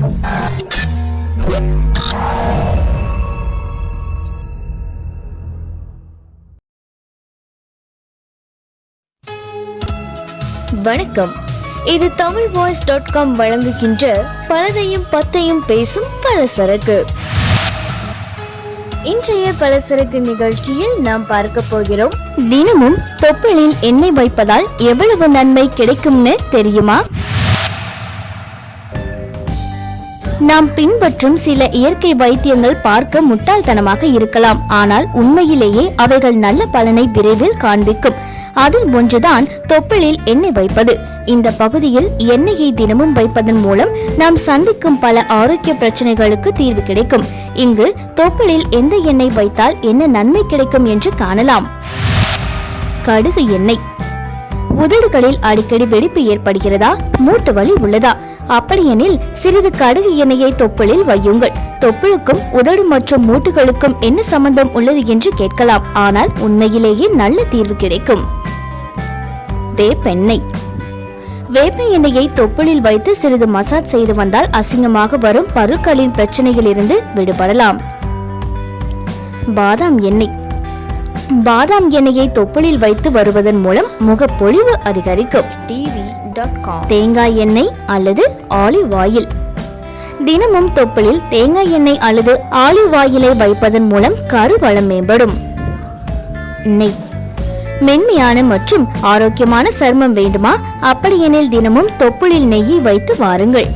வணக்கம். இது Tamil voice dot com வழங்குகின்ற பலதையும் பத்தையும் பேசும் பலசரக்கு. இன்றைய பலசரக்கு நிகழ்ச்சியில் நாம் பார்க்க போகிறோம் தினமும் தொப்பலில் எண்ணெய் வைப்பதால் எவ்வளவு நன்மை கிடைக்கும்னு தெரியுமா? நாம் பின்பற்றும் சில இயற்கை வைத்தியங்கள் பார்க்க முட்டாள்தனமாக இருக்கலாம். ஆனால் உண்மையிலேயே அவைகள் நல்ல பலனை விரைவில் காண்பிக்கும். அதில் ஒன்றுதான் தொப்பலில் எண்ணெய் வைப்பது. இந்த பகுதியில் எண்ணெயை தினமும் வைப்பதன் மூலம் நாம் சந்திக்கும் பல ஆரோக்கிய பிரச்சனைகளுக்கு தீர்வு கிடைக்கும். இங்கு தொப்பிலில் எந்த எண்ணெய் வைத்தால் என்ன நன்மை கிடைக்கும் என்று காணலாம். கடுகு எண்ணெய். உதடுகளில் அடிக்கடி வெடிப்பு ஏற்படுகிறதா? மூட்டு வலி உள்ளதா? அப்படியெனில் சிறிது கடுகு எண்ணெயை தொப்புளில் வையுங்கள். தொப்புளுக்கும் உதடு மற்றும் மூட்டுகளுக்கும் என்ன சம்பந்தம் உள்ளது என்று கேட்கலாம். ஆனால் உண்மையிலேயே நல்ல தீர்வு கிடைக்கும். வேப்பெண்ணெய். வேப்ப எண்ணெயை தொப்புளில் வைத்து சிறிது மசாஜ் செய்து வந்தால் அசிங்கமாக வரும் பருக்களின் பிரச்சனையிலிருந்து விடுபடலாம். பாதாம் எண்ணெய். பாதாம் எண்ணெயை தொப்புளில் வைத்து வருவதன் மூலம் முகப்பொழிவு அதிகரிக்கும். தேங்காய் எண்ணெய் அல்லது ஆலிவ் ஆயில். தினமும் தொப்புளில் தேங்காய் எண்ணெய் அல்லது ஆலிவ் ஆயிலை வைப்பதன் மூலம் கருவளம் மேம்படும். நெய். மென்மையான மற்றும் ஆரோக்கியமான சருமம் வேண்டுமா? அப்படியெனில் தினமும் தொப்புளில் நெய்யை வைத்து வாருங்கள்.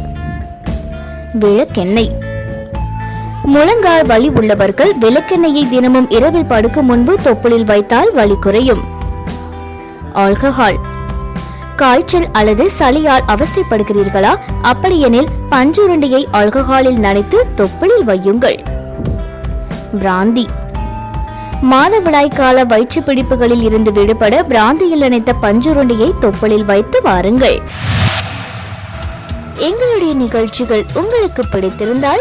விளக்கெண்ணெய். முழங்கால் வலி உள்ளவர்கள் விளக்கெண்ணெயை தினமும் இரவில் படுக்கும் முன்பு தொப்புளில் வைத்தால் வலி குறையும். ஆல்கஹால். காய்ச்சல் அல்லது சளியால் அவஸ்தைப்படுகிறீர்களா? அப்படியெனில் பஞ்சுருண்டையை ஆல்கஹாலில் நனைத்து தொப்புளில் வையுங்கள். பிராந்தி. மாதவிடாய் கால வயிற்று பிடிப்புகளில் இருந்து விடுபட பிராந்தியில் நினைத்த பஞ்சுருண்டையை தொப்புளில் வைத்து வாருங்கள். எங்களுடைய நிகழ்ச்சிகள் உங்களுக்கு பிடித்திருந்தால்